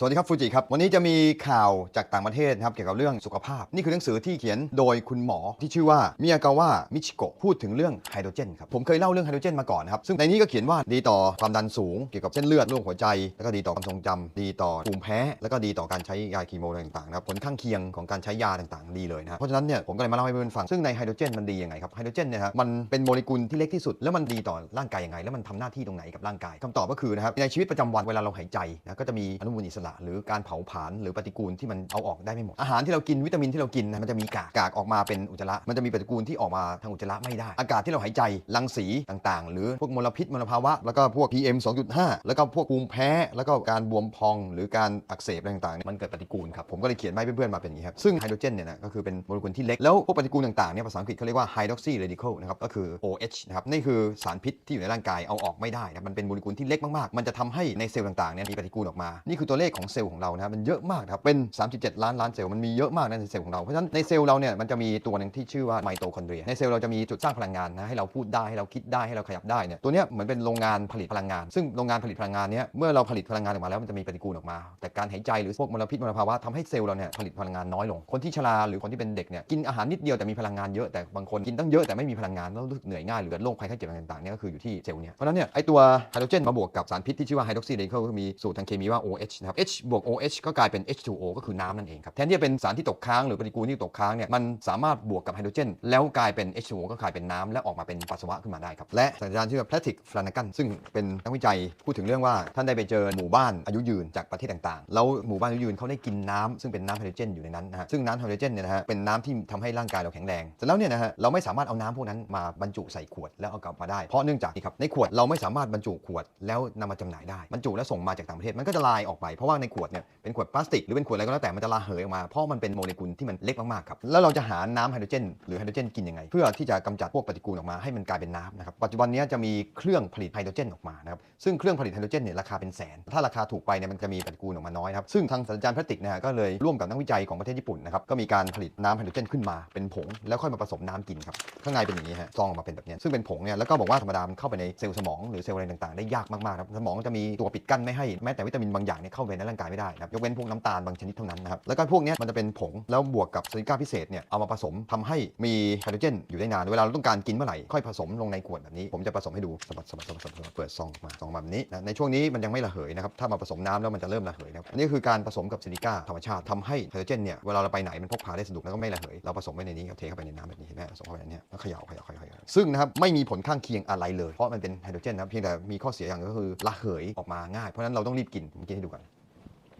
สวัสดีครับฟูจิครับ วันนี้จะมีข่าวจากต่างประเทศนะครับเกี่ยวกับเรื่องสุขภาพ นี่คือหนังสือที่เขียนโดยคุณหมอที่ชื่อว่ามิยากาวะมิชิโกะพูดถึงเรื่องไฮโดรเจนครับผมเคยเล่าเรื่องไฮโดรเจนมาก่อนนะครับซึ่งในนี้ก็เขียนว่าดีต่อความดันสูงเกี่ยวกับเส้นเลือดโรคหัวใจ แล้วก็ดีต่อความทรงจำดีต่อภูมิแพ้ แล้วก็ดีต่อการใช้ยาคีโมอะไรต่างๆนะครับผลข้างเคียงของการใช้ยาต่างๆ ดีเลยนะเพราะฉะนั้นเนี่ยผมก็เลยมาเล่าให้เพื่อนๆฟังซึ่งในไฮโดรเจนมันดียังไงครับไฮโดรเจนเนี่ยครับมันเป็นโมเลกุลที่เล็กที่สุดแล้วมันดีต่อร่างกายยังไง แล้วมันทำหน้าที่ตรงไหนกับร่างกายคำตอบก็คือนะครับในชีวิตประจำวันเวลาเราหายใจนะก็จะมีอนุมูลอิสระหรือการเผาผลาญหรือปฏิกูลที่มันเอาออกได้ไม่หมด อาหารที่เรากินวิตามินที่เรากินนะมันจะมีกากกากออกมาเป็นอุจจาระมันจะมีปฏิกูลที่ออกมาทางอุจจาระไม่ได้ อากาศที่เราหายใจรังสีต่างๆ หรือพวกมลพิษมลภาวะ แล้วก็พวก PM 2.5 แล้วก็พวกภูมิแพ้ แล้วก็การบวมพอง หรือการอักเสบต่างๆมันเกิดปฏิกูลครับผมก็เลยเขียนมาให้เพื่อนๆมาเป็นอย่างนี้ครับซึ่งไฮโดรเจนเนี่ยนะก็คือเป็นโมเลกุลที่เล็กแล้วพวกปฏิกูลต่างๆเนี่ยภาษาอังกฤษเขาเรียกว่า hydroxy radical นะครับก็คือ OH นะครับนี่คือสารพิษที่อยู่ในร่างกายเอาออกไม่ได้นะมันเป็นโมเลกุลที่เล็กมากๆ มันจะทำให้ในเซลล์ต่างๆเนี่ยมีปฏิกูลออกมา นี่คือตัวเลขของเซลล์ของเรานะครับมันเยอะมากครับเป็น 37 ล้านล้านเซลล์มันมีเยอะมากนะในเซลล์ของเรา เพราะฉะนั้นในเซลล์เราเนี่ยมันจะมีตัวหนึ่งที่ชื่อว่าไมโตคอนเดรียในเซลล์เราจะมีจุดสร้างพลังงานนะให้เราพูดได้ให้เราคิดได้ให้เราขยับได้เนี่ยตัวเนี้ยเหมือนเป็นโรงงานผลิตพลังงาน ซึ่งโรงงานผลิตพลังงานเนี้ยเมื่อเราผลิตพลังงานออกมาแล้วมันจะมีปฏิกูลออกมา แต่การหายใจหรือพวกมลพิษมลภาวะทำให้เซลล์เราเนี่ยผลิตพลังงานน้อยลง คนที่ชราหรือคนที่เป็นเด็กเนี่ยกินอาหารนิดเดียวแต่มีพลังงานเยอะแต่บางคนกินตั้งเยอะแต่ไม่มีพลังงานแล้วรู้สึกเหนื่อยง่ายหรือโรคภัยไข้เจ็บต่างๆเนี่ยก็คืออยู่ที่เซลล์เนี่ยเพราะนั้นเนี่ยไอตัวไฮโดรเจนมาบวกกับสารพิษที่ชื่อว่าไฮดรอกซีเดคก็มีสูตรทางเคมีว่า OH นะครับ H บวก OH ก็กลายเป็น H2O ก็คือน้ำนั่นเองครับแทนที่จะเป็นสารที่ตกค้างหรือปฏิกูลที่ตกค้างเนี่ยมันสามารถบวกกับไฮโดรเจน แล้วกลายเป็น H2O ก็กลายเป็นน้ำและออกมาเป็นปัสสาวะขึ้นมาได้ครับและศาสตราจารย์ชื่อว่าแพทริกฟลานากันซึ่งเป็นนักวิจัยพูดถึงเรื่องว่าท่านได้ไปเจอหมู่บ้านอายุยืนจากประเทศต่างๆ แล้วหมู่บ้านอายุยืนเขาได้กินน้ำซึ่งเป็นน้ำไฮโดรเจนอยู่ในนั้นนะฮะซึ่งน้ำไฮโดรเจนเนี่ยนะฮะเป็นน้ำที่ทำให้ร่างกายเราแข็งแรงเสร็จแล้วเนี่ยนะฮะเราไม่สามารถเอาน้ำพวกนั้นมาบรรจุใส่ขวดแล้วเอากลับมาได้เพราะเนื่องจากนี่ครับในขวดเราไม่สามารถบรรจุขวดแล้วนำมาจำหน่ายได้บรรจุแล้วส่งมาจากต่างประเทศมันก็จะลายออกไปเพราะว่าในขวดเนี่ยเป็นขวดพลาสติกหรือเป็นขวดอะไรก็แล้วแต่มันจะระเหยออกมาเพราะมันเป็นโมเลกุลที่มันเล็กมากๆครับแล้วเราจะหาน้ำไฮโดรเจนหรือไฮโดรเจนกินยังไง เพื่อที่จะกำจัดพวกปฏิกูลออกมาให้มันกลายเป็นน้ำนะครับปัจจุบันนี้จะมีเครื่องผลิตไฮโดรเจนออกมานะครับซึ่งเครื่องผลิตไฮโดรเจนเนี่ยราคาเป็นแสน ถ้าราคาถูกไปเนี่ยมันจะมีปฏิกูลออกมาน้อยครับซึ่งทางศาสตราจารย์แพทริกนะฮะก็เลยร่วมกับนักวิจัยของประเทศญี่ปุ่นนะครับก็มีการผลิตน้ำไฮโดรเจนขึ้นมาเป็นผง แล้วค่อยมาผสมน้ำกินครับข้างในเป็นอย่างนี้ฮะซองออกมาเป็นแบบนี้ซึ่งเป็นผงเนี่ยแล้วก็บอกว่าธรรมดามันเข้าไปในเซลล์สมองหรือเซลล์อะไรต่างๆ ได้ยากมากๆครับสมองจะมีตัวปิดกั้นไม่ให้แม้แต่วิตามินบางอย่างเนี่ยเข้าไปในร่างกายไม่ได้นะครับยกเว้นพวกน้ำตาลบางชนิดเท่านั้นนะครับแล้วก็พวกนี้มันจะเป็นผงแล้วบวกกับซิลิก้าพิเศษเนี่ยเอามาผสมทำให้มีไฮโดรเจนอยู่ได้นานเวลาเราต้องการกินเมื่อไหร่ค่อยผสมลงในขวดแบบนี้ผมจะผสมให้ดูสบัดสบัดสบัดสบัดเปิดซองออกมาซองแบบนี้นะในช่วงนี้มันยังไม่ระเหยนะครับถ้ามาผสมน้ำแล้วมันจะเริ่มระเหยนะครับอันนี้คือการผสมกับซิลิก้าธรรมชาติทำให้ไฮโดรเจนเนี่ยเวลาเราไปไหนมันพกพาได้สะดวกแล้วก็ไม่ระเหยเราผสมไว้ในนี้เทเข้าไปในน้ำแบบนี้เห็นไหมผสมเข้าไปในนี้แล้วเขย่าเขย่าเขย่าซึ่งนะครับไม่มีผลข้างเคียงอะไรเลยเพราะมันเป็นไฮโดรเจนนะเพียงแต่มีข้อเสียอย่างก็คือระเหยออกมาง่ายเพราะนั้นเราต้องรีบกินผมกินให้ดูกัน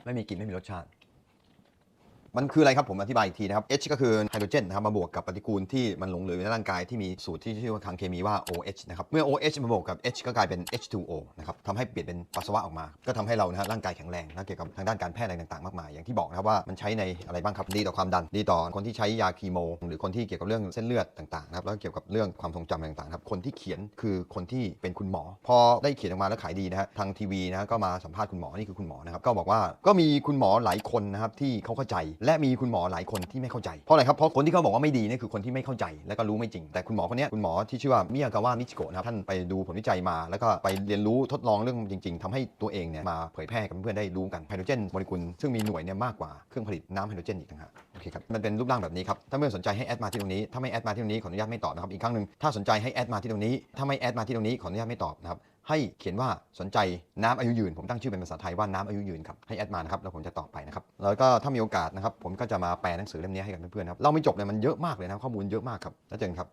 ไม่มีกลิ่นไม่มีรสชาติ มันคืออะไรครับผมอธิบายอีกทีนะครับ H ก็คือไฮโดรเจนนะครับมาบวกกับปฏิกูลที่มันหลงเหลือในร่างกายที่มีสูตรที่ชื่อว่าทางเคมีว่า OH นะครับ เมื่อ OH มาบวกกับ H ก็กลายเป็น H2O นะครับทำให้เปลี่ยนเป็นปัสสาวะออกมา ก็ทำให้เรานะฮะร่างกายแข็งแรงนะเกี่ยวกับทางด้านการแพทย์อะไรต่างๆมากมาย อย่างที่บอกนะครับว่ามันใช้ในอะไรบ้างครับ ดีต่อความดัน ดีต่อคนที่ใช้ยาคีโม หรือคนที่เกี่ยวกับเรื่องเส้นเลือดต่างๆนะครับ แล้วก็เกี่ยวกับเรื่องความทรงจำอะไรต่างๆครับ คนที่เขียนคือคนที่เป็นคุณหมอ พอได้เขียนออกมาแล้วขายดีนะฮะ ทางทีวีนะก็มาสัมภาษณ์คุณหมอ นี่คือคุณหมอนะครับ ก็บอกว่าก็มีคุณหมอหลายคนนะครับที่เขาเข้าใจและมีคุณหมอหลายคนที่ไม่เข้าใจ เพราะอะไรครับ เพราะคนที่เขาบอกว่าไม่ดีนี่คือคนที่ไม่เข้าใจ และก็รู้ไม่จริง แต่คุณหมอคนนี้คุณหมอที่ชื่อว่ามิยากาวะมิชิโกะนะครับ ท่านไปดูผลวิจัยมา แล้วก็ไปเรียนรู้ทดลองเรื่องจริง ๆทำให้ตัวเองเนี่ยมาเผยแพร่กับเพื่อนๆได้รู้กันไฮโดรเจนโมเลกุลซึ่งมีหน่วยเนี่ยมากกว่าเครื่องผลิตน้ำไฮโดรเจนอีกต่างหากโอเคครับมันเป็นรูปร่างแบบนี้ครับถ้าเพื่อนสนใจให้แอดมาที่ตรงนี้ถ้าไม่แอดมาที่ตรงนี้ขออนุญาตไม่ตอบนะครับอีกครั้งหนึ่งถ้าสนใจให้แอดมาที่ตรงนี้ถ้าไม่แอดมาที่ตรงนี้ขออนุญาตไม่ตอบนะครับ ให้เขียนว่าสนใจน้ำอายุยืน ผมตั้งชื่อเป็นภาษาไทยว่าน้ำอายุยืนครับให้แอดมานะครับแล้วผมจะตอบไปนะครับแล้วก็ถ้ามีโอกาสนะครับผมก็จะมาแปลหนังสือเล่มนี้ให้กับเพื่อนๆครับเราไม่จบเลยมันเยอะมากเลยนะข้อมูลเยอะมากครับแล้วเจอกันครับ